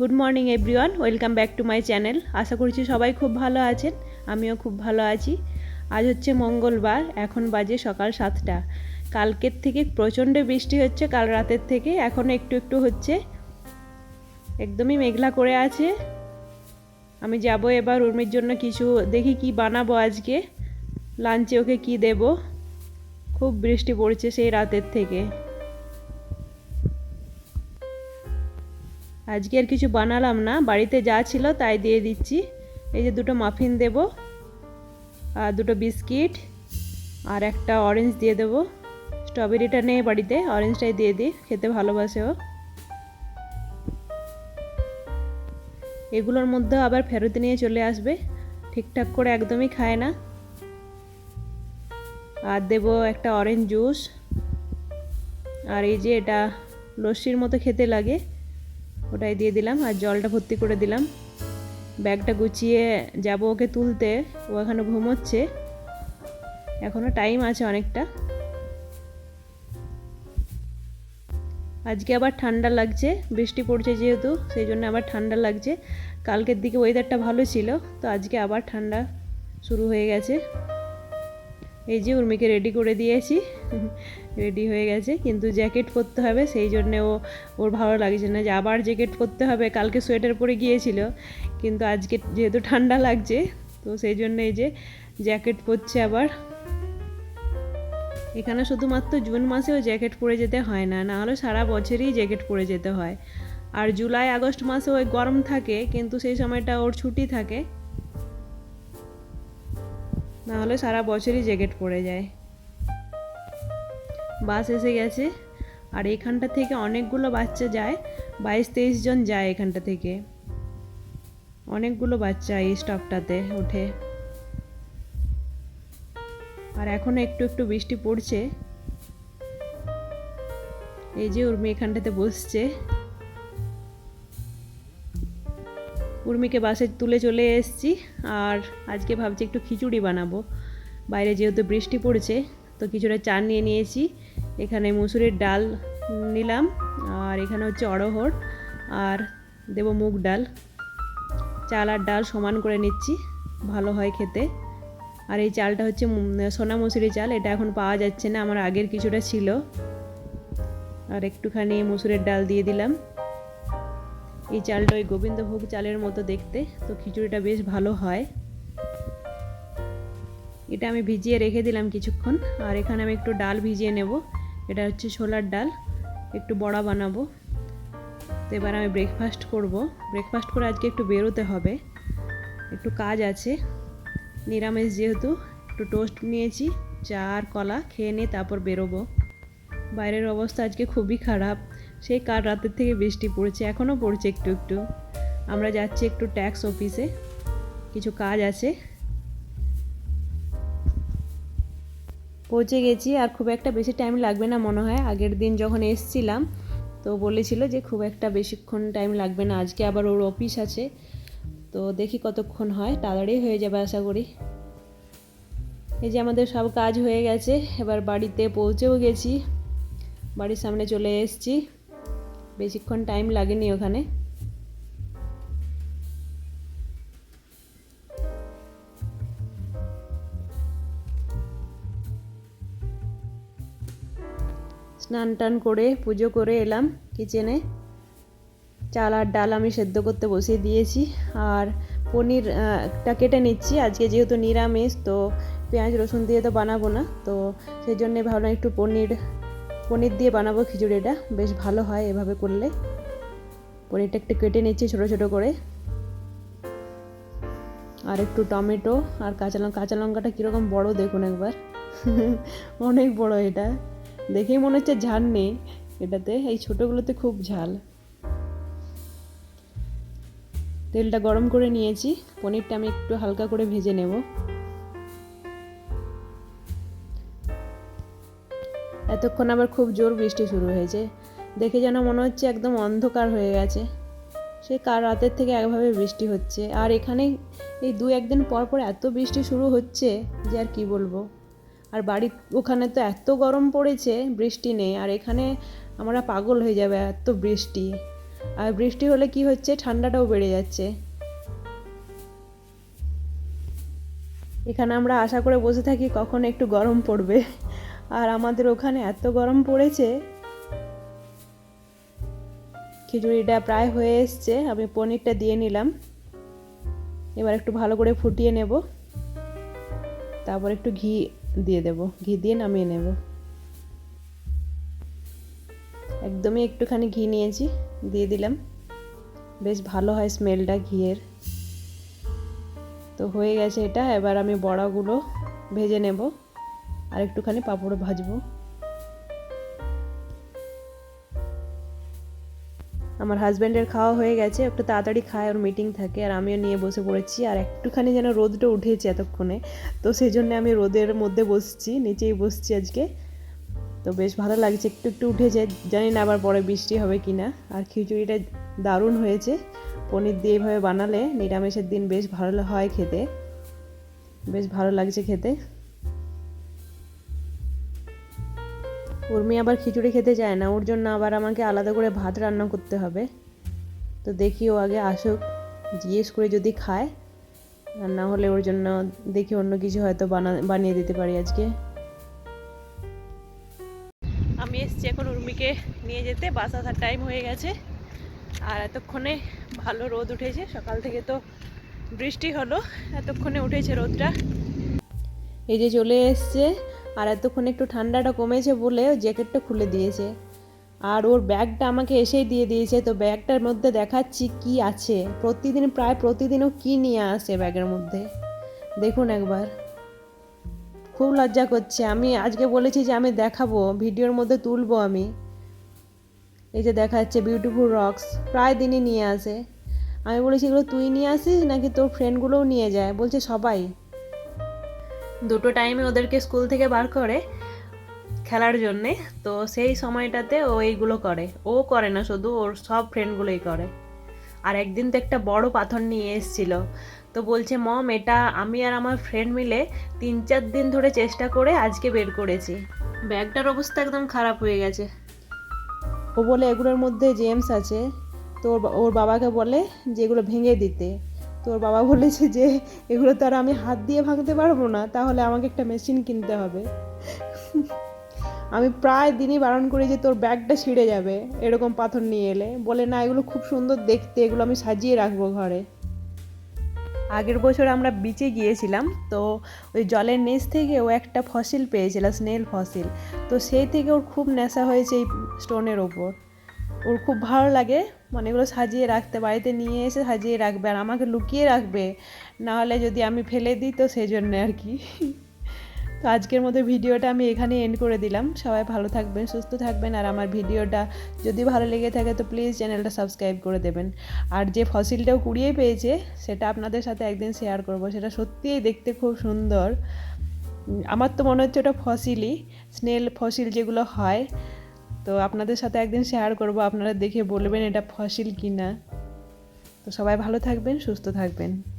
Good morning everyone welcome back to my channel আশা করছি সবাই খুব ভালো আছেন। আমিও খুব ভালো আছি। আজ হচ্ছে মঙ্গলবার, এখন বাজে সকাল সাতটা। কালকের থেকে প্রচণ্ড বৃষ্টি হচ্ছে, কাল রাতের থেকে। এখন একটু একটু হচ্ছে। একদমই মেঘলা করে আছে। আমি যাব এবার উর্মির জন্য কিছু, দেখি কি বানাবো আজকে। লাঞ্চে ওকে কি দেব? খুব বৃষ্টি পড়ছে সেই রাতের থেকে। আজকে আর কিছু বানালাম না, বাড়িতে যা ছিল তাই দিয়ে দিচ্ছি। এই যে দুটো মাফিন দেব, আর দুটো বিস্কিট, আর একটা অরেঞ্জ দিয়ে দেব। স্ট্রবেরিটা নেই বাড়িতে অরেঞ্জটাই দিয়ে দিই, খেতে ভালোবাসে ও। এগুলোর মধ্যে আবার ফেরত নিয়ে চলে আসবে, ঠিকঠাক করে একদমই খায় না। আর দেব একটা অরেঞ্জ জুস আর এই যে এটা লস্যির মতো খেতে লাগে। ওটাই দিয়ে দিলাম আর জলটা ভর্তি করে দিলাম। ব্যাগটা গুছিয়ে যাব ওকে তুলতে, ও এখানে ঘুমোচ্ছে। এখনও টাইম আছে অনেকটা। আজকে আবার ঠান্ডা লাগছে, বৃষ্টি পড়ছে যেহেতু, সেই জন্য আবার ঠান্ডা লাগছে। কালকের দিকে ওয়েদারটা ভালো ছিল, তো আজকে আবার ঠান্ডা শুরু হয়ে গেছে। এই যে উর্মিকে রেডি করে দিয়েছি রেডি হয়ে গেছে, কিন্তু জ্যাকেট পরতে হবে, সেই জন্যে ও, ওর ভালো লাগছে না যে আবার জ্যাকেট পরতে হবে, কালকে সোয়েটার পরে গিয়েছিল, কিন্তু আজকে যেহেতু ঠান্ডা লাগছে, তো সেই জন্য এই যে জ্যাকেট পরছে আবার। এখানে শুধুমাত্র জুন মাসেও জ্যাকেট পরে যেতে হয় না না হলে সারা বছরই জ্যাকেট পরে যেতে হয়। আর জুলাই, আগস্ট মাসে ওই গরম থাকে, কিন্তু সেই সময়টা ওর ছুটি থাকে। না হলে সারা বছরই জ্যাকেট পরে যায়। বাস এসে গেছে। আর এখানটা থেকে অনেকগুলো বাচ্চা যায়। বাইশ তেইশ জন যায় এখানটা থেকে। অনেকগুলো বাচ্চা এই স্টপটাতে ওঠে। আর এখন একটু একটু বৃষ্টি পড়ছে। এই যে উর্মি এখানটাতে বসছে। উর্মিকে বাসে তুলে চলে এসেছি আর আজকে ভাবছি একটু খিচুড়ি বানাবো। বাইরে যেহেতু বৃষ্টি পড়ছে, তো কিছুটা চাল নিয়ে নিয়েছি। এখানে মুসুরির ডাল নিলাম আর এখানে হচ্ছে অড়হর আর দেব মুগ ডাল। চাল আর ডাল সমান করে নিচ্ছি, ভালো হয় খেতে। আর এই চালটা হচ্ছে সোনা মুসুরি চাল, এটা এখন পাওয়া যাচ্ছে না, আমার আগের কিছুটা ছিল। আর একটুখানি মুসুরের ডাল দিয়ে দিলাম। এই চালটা ওই গোবিন্দভোগ চালের মতো দেখতে, তো খিচুড়িটা বেশ ভালো হয়। এটা আমি ভিজিয়ে রেখে দিলাম কিছুক্ষণ, আর এখানে আমি একটু ডাল ভিজিয়ে নেব। এটা হচ্ছে ছোলার ডাল, একটু বড়া বানাবো। তো এবার আমি ব্রেকফাস্ট করব। ব্রেকফাস্ট করে আজকে একটু বেরোতে হবে। একটু কাজ আছে। নিরামিষ যেহেতু, একটু টোস্ট নিয়েছি, চা আর কলা খেয়ে নিয়ে তারপর বেরোবো। বাইরের অবস্থা আজকে খুবই খারাপ। সেই কাল রাতের থেকে বৃষ্টি পড়ছে, এখনও পড়ছে একটু একটু। আমরা যাচ্ছি একটু ট্যাক্স অফিসে, কিছু কাজ আছে। পৌঁছে গেছি, আর খুব একটা বেশি টাইম লাগবে না মনে হয়। আগের দিন যখন এসছিলাম, তো বলেছিল যে খুব একটা বেশিক্ষণ টাইম লাগবে না। আজকে আবার ওর অফিস আছে, তো দেখি কতক্ষণ হয়, তাড়াতাড়ি হয়ে যাবে আশা করি। এই যে আমাদের সব কাজ হয়ে গেছে, এবার বাড়িতে পৌঁছেও গেছি, বাড়ির সামনে চলে এসেছি। বেশিক্ষণ টাইম লাগেনি ওখানে। স্নান টান করে, পুজো করে এলাম কিচেনে চাল আর ডাল আমি সেদ্ধ করতে বসিয়ে দিয়েছি। আর পনিরটা কেটে নিচ্ছি। আজকে যেহেতু নিরামিষ, তো পেঁয়াজ রসুন দিয়ে তো বানাবো না। তো সেই জন্যে ভাবলাম একটু পনির পনির দিয়ে বানাবো খিচুড়িটা বেশ ভালো হয় এভাবে করলে। পনিরটা একটু কেটে নিচ্ছি ছোটো ছোটো করে। আর একটু টমেটো আর কাঁচা লঙ্কা, কাঁচা লঙ্কাটা কীরকম বড় দেখুন একবার। অনেক বড় এটা। দেখেই মনে হচ্ছে ঝাল নেই এটাতে, এই ছোটোগুলোতে খুব ঝাল। তেলটা গরম করে নিয়েছি, পনিরটা আমি একটু হালকা করে ভেজে নেব। এতক্ষণ আবার খুব জোর বৃষ্টি শুরু হয়েছে। দেখে যেন মনে হচ্ছে একদম অন্ধকার হয়ে গেছে। সে কার রাতের থেকে একভাবে বৃষ্টি হচ্ছে? আর এখানে এই দু একদিন পর পর এত বৃষ্টি শুরু হচ্ছে যে আর কি বলব? আর বাড়ির ওখানে তো এত গরম পড়েছে, বৃষ্টি নেই। আর এখানে আমরা পাগল হয়ে যাবে এত বৃষ্টি। আর বৃষ্টি হলে কি হচ্ছে? ঠান্ডাটাও বেড়ে যাচ্ছে। এখানে আমরা আশা করে বসে থাকি কখন একটু গরম পড়বে। আর আমাদের ওখানে এত গরম পড়েছে, খিচুড়িটা প্রায় হয়ে এসছে, আমি পনিরটা দিয়ে নিলাম। এবার একটু ভালো করে ফুটিয়ে নেব, তারপর একটু ঘি দিয়ে দেব, ঘি দিয়ে নামিয়ে নেব। একদমই একটুখানি ঘি নিয়েছি, দিয়ে দিলাম। বেশ ভালো হয় স্মেলটা ঘিয়ের। তো হয়ে গেছে এটা, এবার আমি বড়াগুলো ভেজে নেব। আর একটুখানি পাঁপড় ভাজবো। আমার হাজব্যান্ডের খাওয়া হয়ে গেছে, একটু তাড়াতাড়ি খায়, ওর মিটিং থাকে, আর আমিও নিয়ে বসে পড়েছি, আর একটুখানি যেন রোদটা উঠেছে এতক্ষণে, তো সেই জন্য আমি রোদের মধ্যে বসছি, নিচেই বসছি আজকে। তো বেশ ভালো লাগছে, একটু একটু উঠেছে, জানি না আবার পরে বৃষ্টি হবে কি না আর খিচুড়িটা দারুণ হয়েছে, পনির দিয়ে এভাবে বানালে নিরামিষের দিন বেশ ভালো হয় খেতে, বেশ ভালো লাগছে খেতে। উর্মি আবার খিচুড়ি খেতে চায় না, ওর জন্য আবার আমাকে আলাদা করে ভাত রান্না করতে হবে। তো দেখি ও আগে আসুক, জিজ্ঞেস করে যদি খায়, আর না হলে ওর জন্য দেখি অন্য কিছু হয়তো বানা, বানিয়ে দিতে পারি আজকে। আমি এসছি এখন উর্মিকে নিয়ে যেতে, বাস আসার টাইম হয়ে গেছে। আর এতক্ষণে ভালো রোদ উঠেছে, সকাল থেকে তো বৃষ্টি হলো, এতক্ষণে উঠেছে রোদটা। এই যে চলে এসছে আর এতক্ষণ একটু ঠান্ডাটা কমেছে বলে জ্যাকেটটা খুলে দিয়েছে। আর ওর ব্যাগটা আমাকে এসেই দিয়ে দিয়েছে, তো ব্যাগটার মধ্যে দেখাচ্ছি কি আছে। প্রতিদিন, প্রায় প্রতিদিনও কি নিয়ে আসে ব্যাগের মধ্যে। দেখুন একবার। খুব লজ্জা করছে। আমি আজকে বলেছি যে আমি দেখাবো, ভিডিওর মধ্যে তুলবো আমি। এই যে দেখাচ্ছে বিউটিফুল রক্স প্রায় দিনই নিয়ে আসে। আমি বলেছি, এগুলো তুই নিয়ে আসিস নাকি তোর ফ্রেন্ডগুলোও নিয়ে যায়? বলছে, সবাই। দুটো টাইমে ওদেরকে স্কুল থেকে বার করে খেলার জন্যে। তো সেই সময়টাতে ও এইগুলো করে। ও করে না, শুধু ওর সব ফ্রেন্ডগুলোই করে। আর একদিন তো একটা বড় পাথর নিয়ে এসেছিল। তো বলছে, মম, এটা আমি আর আমার ফ্রেন্ড মিলে তিন চার দিন ধরে চেষ্টা করে আজকে বের করেছি। ব্যাগটার অবস্থা একদম খারাপ হয়ে গেছে। ও বলে, এগুলোর মধ্যে জেমস আছে। তো ওর বাবাকে বলে যে, এগুলো ভেঙে দিতে। ওর বাবা বলেছে যে এগুলো তো আর আমি হাত দিয়ে ভাঙতে পারব না, তাহলে আমাকে একটা মেশিন কিনতে হবে। আমি প্রায় দিনই বারণ করি যে তোর ব্যাগটা ছিঁড়ে যাবে, এরকম পাথর নিয়ে এলে। বলে, না, এগুলো খুব সুন্দর দেখতে, এগুলো আমি সাজিয়ে রাখব ঘরে। আগের বছর আমরা বিচে গিয়েছিলাম, তো ওই জলের নিচ থেকে ও একটা ফসিল পেয়েছিল স্নেল ফসিল তো সেই থেকে ওর খুব নেশা হয়েছে এই স্টোনের ওপর। ওর খুব ভালো লাগে। মানে এগুলো সাজিয়ে রাখতে, বাড়িতে নিয়ে এসে সাজিয়ে রাখবে আর আমাকে লুকিয়ে রাখবে। নাহলে যদি আমি ফেলে দিই তো সেই জন্য আর কি। তো আজকের মতো ভিডিওটা আমি এখানে এন্ড করে দিলাম। সবাই ভালো থাকবেন, সুস্থ থাকবেন আর আমার ভিডিওটা যদি ভালো লেগে থাকে তো প্লিজ চ্যানেলটা সাবস্ক্রাইব করে দেবেন। আর যে ফসিলটাও কুড়িয়ে পেয়েছে, সেটা আপনাদের সাথে একদিন শেয়ার করব। সেটা সত্যিই দেখতে খুব সুন্দর। আমার তো মনে হচ্ছে ওটা ফসিলই স্নেল ফসিল যেগুলো হয়। তো আপনাদের সাথে একদিন শেয়ার করব, আপনারা দেখে বলবেন এটা ফসিল কি না তো সবাই ভালো থাকবেন, সুস্থ থাকবেন।